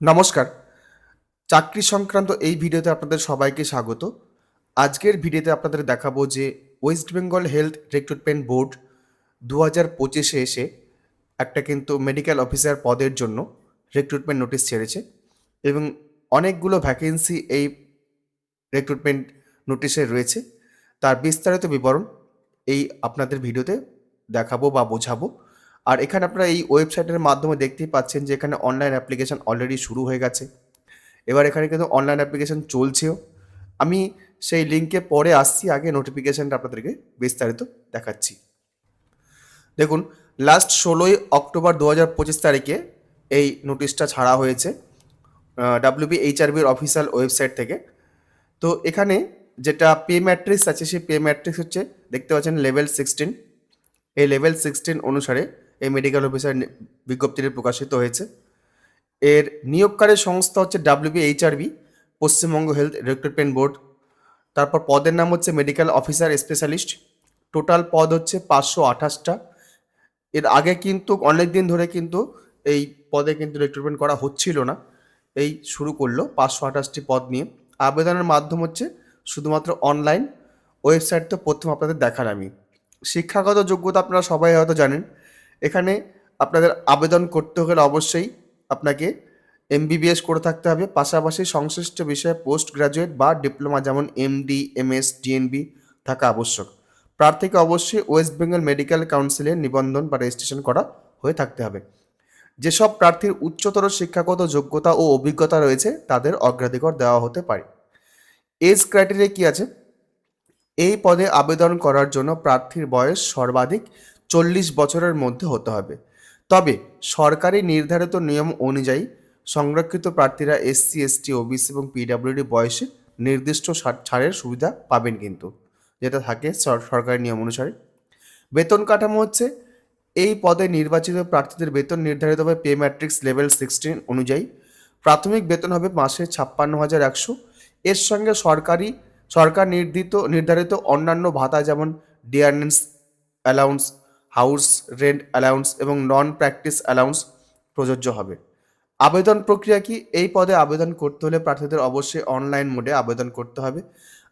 নমস্কার। চাকরি সংক্রান্ত এই ভিডিওতে আপনাদের সবাইকে স্বাগত। আজকের ভিডিওতে আপনাদের দেখাবো যে West Bengal health recruitment board দু হাজার পঁচিশে এসে একটা কিন্তু মেডিকেল অফিসার পদের জন্য রিক্রুটমেন্ট নোটিশ ছেড়েছে এবং অনেকগুলো ভ্যাকেন্সি এই রিক্রুটমেন্ট নোটিশে রয়েছে। তার বিস্তারিত বিবরণ এই আপনাদের ভিডিওতে দেখাবো বা বোঝাবো। আর এখানে আপনারা এই ওয়েবসাইটের মাধ্যমে দেখতেই পাচ্ছেন যে এখানে অনলাইন অ্যাপ্লিকেশন অলরেডি শুরু হয়ে গেছে। এবার এখানে কিন্তু অনলাইন অ্যাপ্লিকেশন চলছেও। আমি সেই লিঙ্কে পরে আসছি, আগে নোটিফিকেশানটা আপনাদেরকে বিস্তারিত দেখাচ্ছি। দেখুন লাস্ট ষোলোই অক্টোবর দু হাজার পঁচিশ তারিখে এই নোটিশটা ছাড়া হয়েছে ডাব্লিউবি এইচআরবির অফিসিয়াল ওয়েবসাইট থেকে। তো এখানে যেটা পে ম্যাট্রিক্স আছে, সেই পে ম্যাট্রিক্স হচ্ছে, দেখতে পাচ্ছেন লেভেল সিক্সটিন এই লেভেল সিক্সটিন অনুসারে এই মেডিকেল অফিসার বিজ্ঞপ্তিটি প্রকাশিত হয়েছে। এর নিয়োগকারী সংস্থা হচ্ছে WB HRB Paschimbanga health recruitment board তারপর পদের নাম হচ্ছে মেডিকেল অফিসার স্পেশালিস্ট টোটাল পদ হচ্ছে পাঁচশো আঠাশটা। এর আগে কিন্তু অনেক দিন ধরে কিন্তু এই পদে কিন্তু রিক্রুটমেন্ট করা হচ্ছিল না। এই শুরু করল পাঁচশো আঠাশটি পদ নিয়ে। আবেদনের মাধ্যম হচ্ছে শুধুমাত্র অনলাইন ওয়েবসাইট তো প্রথম আপনাদের দেখার আমি। শিক্ষাগত যোগ্যতা আপনারা সবাই হয়তো জানেন। এখানে আপনাদের আবেদন করতে হলে অবশ্যই আপনাকে এমবিবিএস করে থাকতে হবে। পাশাপাশি সংশ্লিষ্ট বিষয়ে পোস্ট গ্রাজুয়েট বা ডিপ্লোমা যেমন এমডি এমএস ডিএনবি থাকা আবশ্যক। প্রার্থীকে অবশ্যই ওয়েস্ট বেঙ্গল মেডিকেল কাউন্সিলের নিবন্ধন বা রেজিস্ট্রেশন করা হয়ে থাকতে হবে। যেসব প্রার্থীর উচ্চতর শিক্ষাগত যোগ্যতা ও অভিজ্ঞতা রয়েছে, তাদের অগ্রাধিকার দেওয়া হতে পারে। এজ ক্রাইটেরিয়া কি আছে? এই পদে আবেদন করার জন্য প্রার্থীর বয়স সর্বাধিক চল্লিশ বছরের মধ্যে হতে হবে। তবে সরকারি নির্ধারিত নিয়ম অনুযায়ী সংরক্ষিত প্রার্থীরা এসসি, এসটি, ওবিসি এবং পিডাব্লিউডি বয়সে নির্দিষ্ট ছাড়ের সুবিধা পাবেন কিন্তু, যেটা থাকে সর- সরকারি নিয়ম অনুসারে। বেতন কাঠামো হচ্ছে এই পদে নির্বাচিত প্রার্থীদের বেতন নির্ধারিত হবে পে ম্যাট্রিক্স লেভেল সিক্সটিন অনুযায়ী। প্রাথমিক বেতন হবে মাসে ছাপ্পান্ন হাজার একশো। এর সঙ্গে সরকারি, সরকার নির্ধারিত নির্ধারিত অন্যান্য ভাতা যেমন dearness allowance house, rent allowance এবং নন প্র্যাকটিস অ্যালাউন্স প্রযোজ্য হবে। আবেদন প্রক্রিয়া কি? এই পদে আবেদন করতে হলে প্রার্থীদের অবশ্যই অনলাইন মোডে আবেদন করতে হবে।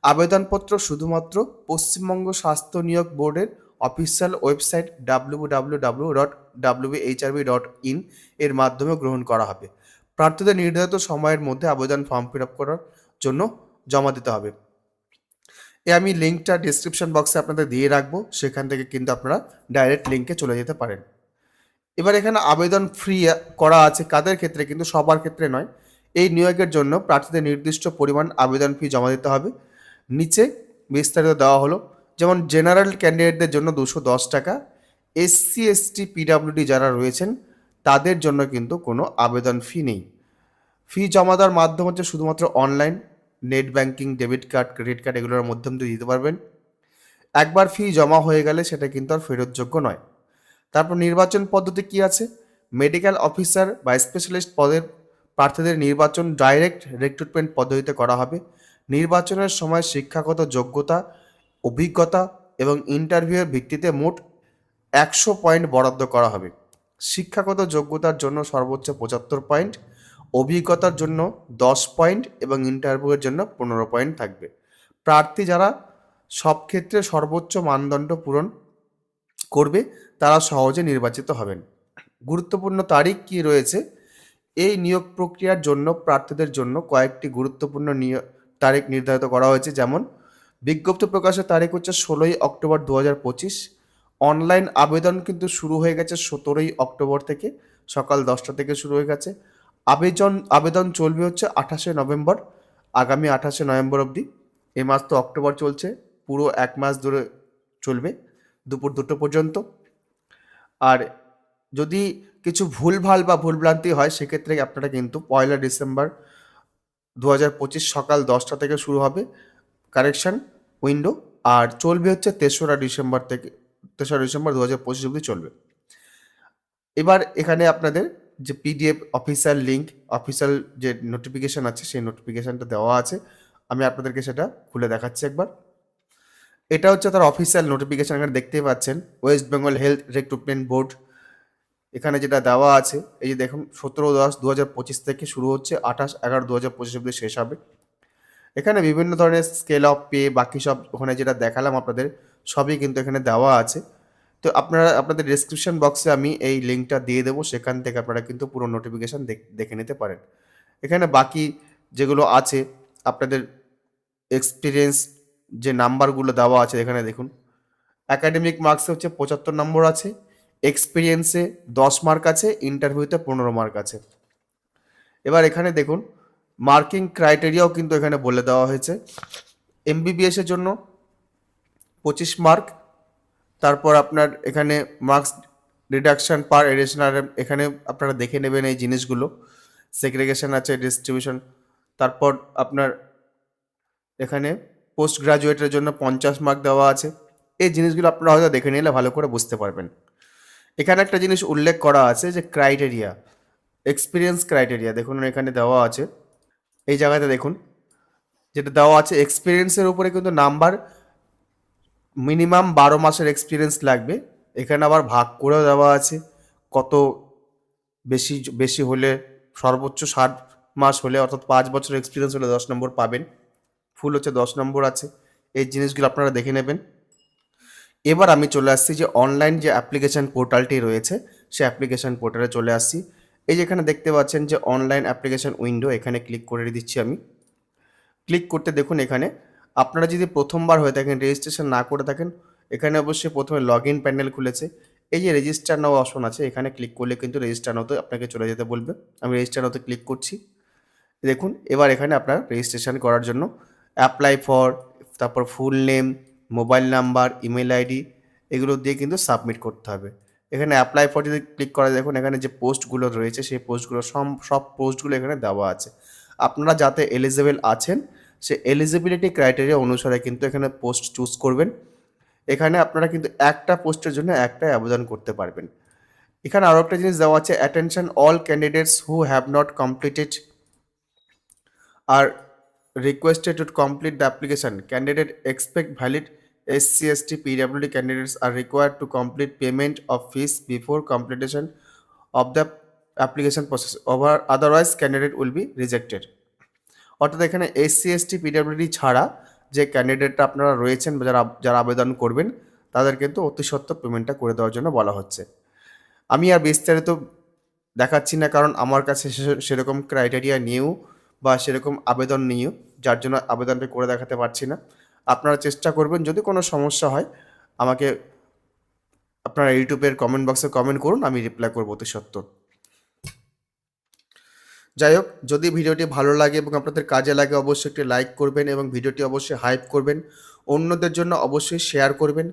আবেদনপত্র শুধুমাত্র পশ্চিমবঙ্গ স্বাস্থ্য নিয়োগ বোর্ডের official website W W W dot WBHRB dot in এর মাধ্যমে গ্রহণ করা হবে। প্রার্থীদের নির্ধারিত সময়ের মধ্যে আবেদন ফর্ম ফিল আপ করার জন্য জমা দিতে হবে। এ আমি লিঙ্কটা ডিসক্রিপশন বক্সে আপনাদের দিয়ে রাখব, সেখান থেকে কিন্তু আপনারা ডাইরেক্ট লিঙ্কে চলে যেতে পারেন। এবার এখানে আবেদন ফ্রি করা আছে, কাদের ক্ষেত্রে? কিন্তু সবার ক্ষেত্রে নয়। এই নিয়োগের জন্য প্রার্থীদের নির্দিষ্ট পরিমাণ আবেদন ফি জমা দিতে হবে। নিচে বিস্তারিত দেওয়া হলো, যেমন জেনারেল ক্যান্ডিডেটদের জন্য দুশো দশ টাকা এসসি এসটি পিডাব্লিউডি যারা রয়েছেন, তাদের জন্য কিন্তু কোনো আবেদন ফি নেই। ফি জমা দেওয়ার মাধ্যম হচ্ছে শুধুমাত্র online net banking, debit card, credit card এগুলোর মাধ্যম দিয়ে দিতে পারবেন। একবার ফি জমা হয়ে গেলে সেটা কিন্তু আর ফেরতযোগ্য নয়। তারপর নির্বাচন পদ্ধতি কি আছে? মেডিকেল অফিসার বা স্পেশালিস্ট পদের প্রার্থীদের নির্বাচন ডাইরেক্ট রিক্রুটমেন্ট পদ্ধতিতে করা হবে। নির্বাচনের সময় শিক্ষাগত যোগ্যতা, অভিজ্ঞতা এবং ইন্টারভিউয়ের ভিত্তিতে মোট একশো পয়েন্ট বরাদ্দ করা হবে। শিক্ষাগত যোগ্যতার জন্য সর্বোচ্চ পঁচাত্তর পয়েন্ট অভিজ্ঞতার জন্য দশ পয়েন্ট এবং ইন্টারভিউয়ের জন্য পনেরো পয়েন্ট থাকবে। প্রার্থী যারা সব ক্ষেত্রে সর্বোচ্চ মানদণ্ড পূরণ করবে, তারা সহজে নির্বাচিত হবেন। গুরুত্বপূর্ণ তারিখ কি রয়েছে? এই নিয়োগ প্রক্রিয়ার জন্য প্রার্থীদের জন্য কয়েকটি গুরুত্বপূর্ণ নিয়োগ তারিখ নির্ধারিত করা হয়েছে। যেমন, বিজ্ঞপ্তি প্রকাশের তারিখ হচ্ছে ষোলোই অক্টোবর দু পঁচিশ। অনলাইন আবেদন কিন্তু শুরু হয়ে গেছে সতেরোই অক্টোবর থেকে, সকাল দশটা থেকে শুরু হয়ে গেছে। আবেদন আবেদন চলবে হচ্ছে আঠাশে নভেম্বর, আগামী আঠাশে নভেম্বর অবধি। এ মাস তো অক্টোবর চলছে, পুরো এক মাস ধরে চলবে, দুপুর দুটো পর্যন্ত। আর যদি কিছু ভুলভাল বা ভুলভ্রান্তি হয়, সেক্ষেত্রে আপনারা কিন্তু পয়লা ডিসেম্বর দু হাজার পঁচিশ সকাল দশটা থেকে শুরু হবে কারেকশন উইন্ডো, আর চলবে হচ্ছে তেসরা ডিসেম্বর থেকে, তেসরা ডিসেম্বর দু হাজার পঁচিশ অবধি চলবে। এবার এখানে আপনাদের যে পিডিএফ অফিসিয়াল লিঙ্ক অফিসিয়াল যে নোটিফিকেশান আছে, সেই নোটিফিকেশানটা দেওয়া আছে। আমি আপনাদেরকে সেটা খুলে দেখাচ্ছি একবার। এটা হচ্ছে তার অফিসিয়াল নোটিফিকেশান এখানে দেখতেই পাচ্ছেন। West Bengal health recruitment board এখানে যেটা দেওয়া আছে, এই যে দেখুন, সতেরো দশ দু হাজার পঁচিশ থেকে শুরু হচ্ছে, আঠাশ এগারো দু হাজার পঁচিশ অব্দি শেষ হবে। এখানে বিভিন্ন ধরনের স্কেল অফ পে বাকি সব ওখানে যেটা দেখালাম আপনাদের, সবই কিন্তু এখানে দেওয়া আছে। তো আপনারা, আপনাদের ডিসক্রিপশন বক্সে আমি এই লিঙ্কটা দিয়ে দেবো, সেখান থেকে আপনারা কিন্তু পুরো নোটিফিকেশান দেখে নিতে পারেন। এখানে বাকি যেগুলো আছে, আপনাদের এক্সপিরিয়েন্স যে নাম্বারগুলো দেওয়া আছে, এখানে দেখুন। অ্যাকাডেমিক মার্কসে হচ্ছে পঁচাত্তর নম্বর আছে এক্সপিরিয়েন্সে দশ মার্ক আছে ইন্টারভিউতে পনেরো মার্ক আছে। এবার এখানে দেখুন মার্কিং ক্রাইটেরিয়াও কিন্তু এখানে বলে দেওয়া হয়েছে। এমবিবিএসের জন্য পঁচিশ মার্ক তারপর আপনার এখানে মার্কস রিডাকশন পার এডিশনাল এখানে আপনারা দেখে নেবেন এই জিনিসগুলো। সেগ্রিগেশন আছে ডিস্ট্রিবিউশন তারপর আপনার এখানে পোস্ট গ্রাজুয়েটের জন্য পঞ্চাশ মার্ক দেওয়া আছে। এই জিনিসগুলো আপনারা হয়তো দেখে নিলে ভালো করে বুঝতে পারবেন। এখানে একটা জিনিস উল্লেখ করা আছে যে ক্রাইটেরিয়া এক্সপিরিয়েন্স ক্রাইটেরিয়া দেখুন এখানে দেওয়া আছে। এই জায়গাতে দেখুন, যেটা দেওয়া আছে এক্সপিরিয়েন্সের উপরে কিন্তু নাম্বার মিনিমাম বারো মাসের এক্সপিরিয়েন্স লাগবে। এখানে আবার ভাগ করেও দেওয়া আছে। কত বেশি বেশি হলে সর্বোচ্চ ষাট মাস হলে অর্থাৎ পাঁচ বছর এক্সপিরিয়েন্স হলে দশ নম্বর পাবেন। ফুল হচ্ছে দশ নম্বর আছে। এই জিনিসগুলো আপনারা দেখে নেবেন। এবার আমি চলে আসছি যে অনলাইন যে অ্যাপ্লিকেশান পোর্টালটি রয়েছে, সে অ্যাপ্লিকেশান পোর্টালে চলে আসছি। এই যে এখানে দেখতে পাচ্ছেন যে অনলাইন অ্যাপ্লিকেশান উইন্ডো এখানে ক্লিক করে দিচ্ছি আমি। ক্লিক করতে দেখুন এখানে আপনারা যদি প্রথমবার হয়ে থাকেন রেজিস্ট্রেশন না করে থাকেন, এখানে অবশ্যই প্রথমে লগ ইন প্যানেল খুলেছে। এই যে রেজিস্টার নাও অপশন আছে, এখানে ক্লিক করলে কিন্তু রেজিস্টার নাওতে আপনাকে চলে যেতে বলবে। আমি রেজিস্টার নাওতে ক্লিক করছি। দেখুন, এবার এখানে আপনার রেজিস্ট্রেশন করার জন্য অ্যাপ্লাই ফর তারপর full name mobile number email ID এগুলো দিয়ে কিন্তু সাবমিট করতে হবে। এখানে অ্যাপ্লাই ফর যদি ক্লিক করা দেখুন এখানে যে পোস্টগুলো রয়েছে, সেই পোস্টগুলো সব সব পোস্টগুলো এখানে দেওয়া আছে। আপনারা যাতে এলিজেবল আছেন সে এলিজিবিলিটি ক্রাইটেরিয়া অনুসারে কিন্তু এখানে পোস্ট চুজ করবেন এখানে আপনারা কিন্তু একটা পোস্টের জন্য একটাই আবেদন করতে পারবেন এখানে আরও একটা জিনিস দেওয়া আছে attention all candidates who have not completed are requested to complete the application candidate except valid SC, ST, PWD candidates are required to complete payment of fees before completion of the application process. Over, otherwise, candidate will be rejected. অর্থাৎ এখানে SC ST PWD ছাড়া যে ক্যান্ডিডেটটা আপনারা রয়েছেন যারা যারা আবেদন করবেন, তাদের কিন্তু অতি সত্ত্বর পেমেন্টটা করে দেওয়ার জন্য বলা হচ্ছে। আমি আর বিস্তারিত দেখাচ্ছি না, কারণ আমার কাছে সেরকম ক্রাইটেরিয়া নিয়েও বা সেরকম আবেদন নিয়েও, যার জন্য আবেদনটা করে দেখাতে পারছি না। আপনারা চেষ্টা করবেন, যদি কোনো সমস্যা হয়, আমাকে আপনারা ইউটিউবের কমেন্ট বক্সে কমেন্ট করুন, আমি রিপ্লাই করব অতি সত্তর যাই হোক, যদি ভিডিওটি ভালো লাগে এবং আপনাদের কাজে লাগে, অবশ্যই একটি লাইক করবেন এবং ভিডিওটি অবশ্যই হাইপ করবেন। অন্যদের জন্য অবশ্যই শেয়ার করবেন।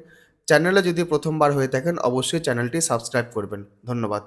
চ্যানেলে যদি প্রথমবার হয়ে থাকেন, অবশ্যই চ্যানেলটি সাবস্ক্রাইব করবেন। ধন্যবাদ।